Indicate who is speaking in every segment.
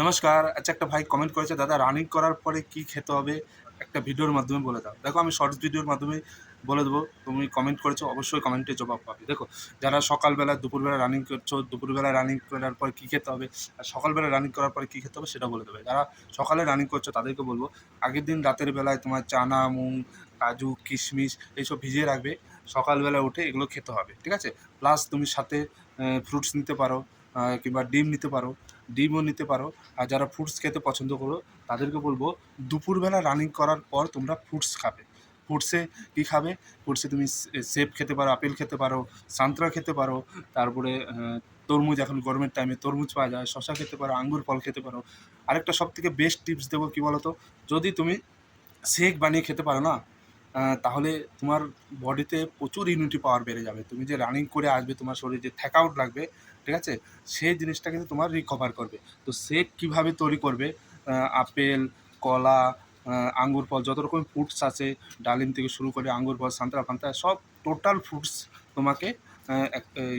Speaker 1: নমস্কার। আচ্ছা একটা ভাই কমেন্ট করেছে, দাদা রানিং করার পরে কি খেতে হবে? একটা ভিডিওর মাধ্যমে বলে দাও। দেখো, আমি শর্টস ভিডিওর মাধ্যমে বলে দেবো। তুমি কমেন্ট করেছ, অবশ্যই কমেন্টে জবাব পাবে। দেখো, যারা সকালবেলা, দুপুরবেলা রানিং করছ, দুপুরবেলা রানিং করার পর কী খেতে হবে, আর সকালবেলা রানিং করার পরে কী খেতে হবে, সেটা বলে দেবে। যারা সকালে রানিং করছ, তাদেরকে বলব, আগের দিন রাতের বেলায় তোমার চানা মুগ কাজু, কিশমিশ, এইসব ভিজিয়ে রাখবে। সকালবেলা উঠে এগুলো খেতে হবে, ঠিক আছে? প্লাস তুমি সাথে ফ্রুটস নিতে পারো কিংবা ডিম নিতে পারো। ডিমও নিতে পারো। আর যারা ফ্রুটস খেতে পছন্দ করো, তাদেরকে বলব, দুপুরবেলা রানিং করার পর তোমরা ফ্রুটস খাবে। ফ্রুটসে কী খাবে? ফ্রুটসে তুমি সেব খেতে পারো, আপেল খেতে পারো, সান্তরা খেতে পারো, তারপরে তরমুজ, এখন গরমের টাইমে তরমুজ পাওয়া যায় শশা খেতে পারো, আঙ্গুর ফল খেতে পারো। আরেকটা সব থেকে বেস্ট টিপস দেবো কী বলো তো যদি তুমি শেক বানিয়ে খেতে পারো না তাহলে তোমার বডিতে প্রচুর ইমিউনিটি পাওয়ার বেড়ে যাবে। তুমি যে রানিং করে আসবে, তোমার শরীরে যে থ্যাক আউট লাগবে, ঠিক আছে? সেই জিনিসটা কিন্তু তোমার রিকভার করবে। তো সে কীভাবে তৈরি করবে? আপেল, কলা আঙ্গুর ফল, যত রকম ফ্রুটস আছে, ডালিম থেকে শুরু করে আঙ্গুর ফল সান্তরা ফান্তরা সব টোটাল ফ্রুটস তোমাকে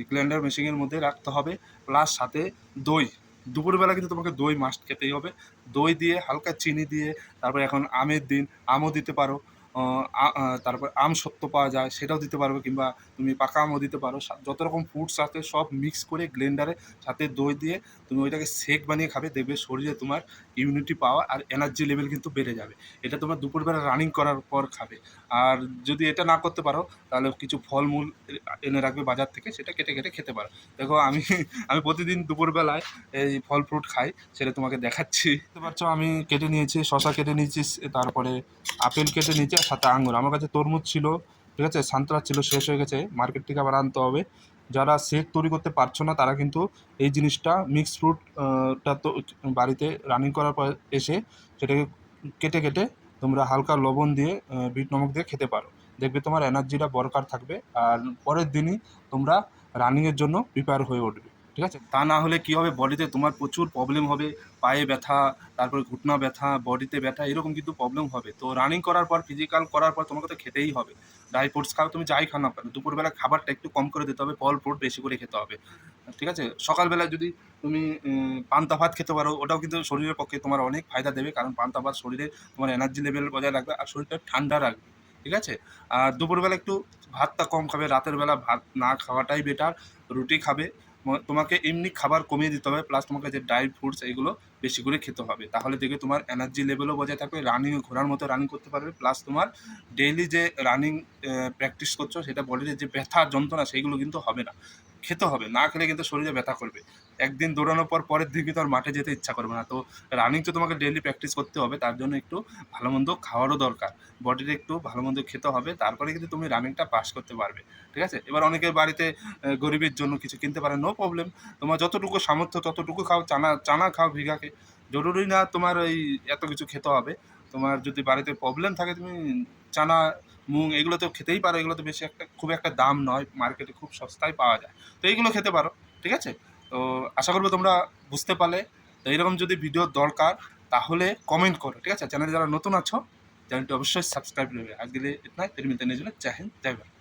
Speaker 1: গ্ল্যান্ডার মেশিনের মধ্যে রাখতে হবে। প্লাস সাথে দই। দুপুরবেলা কিন্তু তোমাকে দই মাস্ট খেতেই হবে। দই দিয়ে হালকা চিনি দিয়ে, তারপরে এখন আমের দিন, আমও দিতে পারো। তারপর আম সত্য পাওয়া যায়, সেটাও দিতে পারবে কিংবা তুমি পাকা আমও দিতে পারো। যত রকম ফ্রুটস আছে, সব মিক্স করে গ্লেন্ডারে সাথে দই দিয়ে তুমি ওইটাকে শেক বানিয়ে খাবে, দেখবে শরীরে তোমার ইমিউনিটি পাওয়া আর এনার্জি লেভেল কিন্তু বেড়ে যাবে। এটা তোমার দুপুরবেলা রানিং করার পর খাবে। আর যদি এটা না করতে পারো, তাহলে কিছু ফলমূল এনে রাখবে বাজার থেকে, সেটা কেটে কেটে খেতে পারো। দেখো, আমি আমি প্রতিদিন দুপুরবেলায় এই ফল ফ্রুট খাই, সেটা তোমাকে দেখাচ্ছি। বুঝতে পারছ আমি কেটে নিয়েছি শশা কেটে নিয়েছি, তারপরে আপেল কেটে নিয়েছি সাথে আঙুর আমার কাছে তরমুজ ছিল, ঠিক আছে? সান্তরা ছিল, শেষ হয়ে গেছে। মার্কেট থেকে আবার আনতে হবে। যারা শেক তৈরি করতে পারছ না, তারা কিন্তু এই জিনিসটা মিক্স ফ্রুটটা তো বাড়িতে রানিং করার পর এসে সেটাকে কেটে কেটে তোমরা হালকা লবণ দিয়ে বিট নমক দিয়ে খেতে পারো। দেখবে তোমার এনার্জিটা বরকার থাকবে। আর পরের দিনই তোমরা রানিংয়ের জন্য প্রিপেয়ার হয়ে উঠবে। ঠিক আছে? তা না হলে কী হবে? বডিতে তোমার প্রচুর প্রবলেম হবে। পায়ে ব্যথা, তারপরে ঘুটনা ব্যথা বডিতে ব্যথা, এরকম কিন্তু প্রবলেম হবে। তো রানিং করার পর ফিজিক্যাল করার পর তোমাকে তো খেতেই হবে। ড্রাই ফ্রুটস খাও, তুমি যাই খাও না দুপুরবেলা খাবারটা একটু কম করে দিতে হবে, ফল ফ্রুট বেশি করে খেতে হবে। ঠিক আছে? সকালবেলা যদি তুমি পান্তা ভাত খেতে পারো, ওটাও কিন্তু শরীরের পক্ষে তোমার অনেক ফায়দা দেবে, কারণ পান্তা ভাত শরীরে তোমার এনার্জি লেভেল বজায় রাখবে আর শরীরটা ঠান্ডা রাখবে। ঠিক আছে? আর দুপুরবেলা একটু ভাতটা কম খাবে, রাতের বেলা ভাত না খাওয়াটাই বেটার রুটি খাবে তোমাকে এমনি খাবার কমিয়ে দিতে হবে প্লাস তোমাকে যে ড্রাই ফ্রুটস এগুলো বেশি করে খেতে হবে। তাহলে দেখবে তোমার এনার্জি লেভেলও বজায় থাকবে রানিং ঘোরার মতো রানিং করতে পারবে প্লাস তোমার ডেইলি যে রানিং প্র্যাকটিস করছ, সেটা বডিতে যে ব্যথা, যন্ত্রণা সেইগুলো কিন্তু হবে না। খেতে হবে, না খেলে কিন্তু শরীরে ব্যথা করবে। একদিন দৌড়ানোর পর পরের দিন কিন্তু আর মাঠে যেতে ইচ্ছা করবে না। তো রানিং তো তোমাকে ডেইলি প্র্যাকটিস করতে হবে, তার জন্য একটু ভালো মন্দ খাওয়ারও দরকার। বডিতে একটু ভালো মন্দ খেতে হবে, তারপরে কিন্তু তুমি রানিংটা পাস করতে পারবে। ঠিক আছে? এবার অনেকের বাড়িতে গরিবের জন্য কিছু কিনতে পারে নো প্রবলেম তোমার যতটুকু সামর্থ্য, ততটুকু খাও, চানা চানা খাও ভিগাকে। জরুরি না তোমার ওই এত কিছু খেতে হবে। তোমার যদি বাড়িতে প্রবলেম থাকে, তুমি চানা মুগ এগুলো তো খেতেই পারো এগুলো তো বেশি একটা খুব একটা দাম নয় মার্কেটে খুব সস্তায় পাওয়া যায় তো এইগুলো খেতে পারো ঠিক আছে তো আশা করব তোমরা বুঝতে পারলে তো এইরকম যদি ভিডিও দরকার তাহলে কমেন্ট করো ঠিক আছে চ্যানেলে যারা নতুন আছো চ্যানেলটি অবশ্যই সাবস্ক্রাইব করবে আজকে ইতনা ফির মিলতে নেই জন্য হিন্দ জয়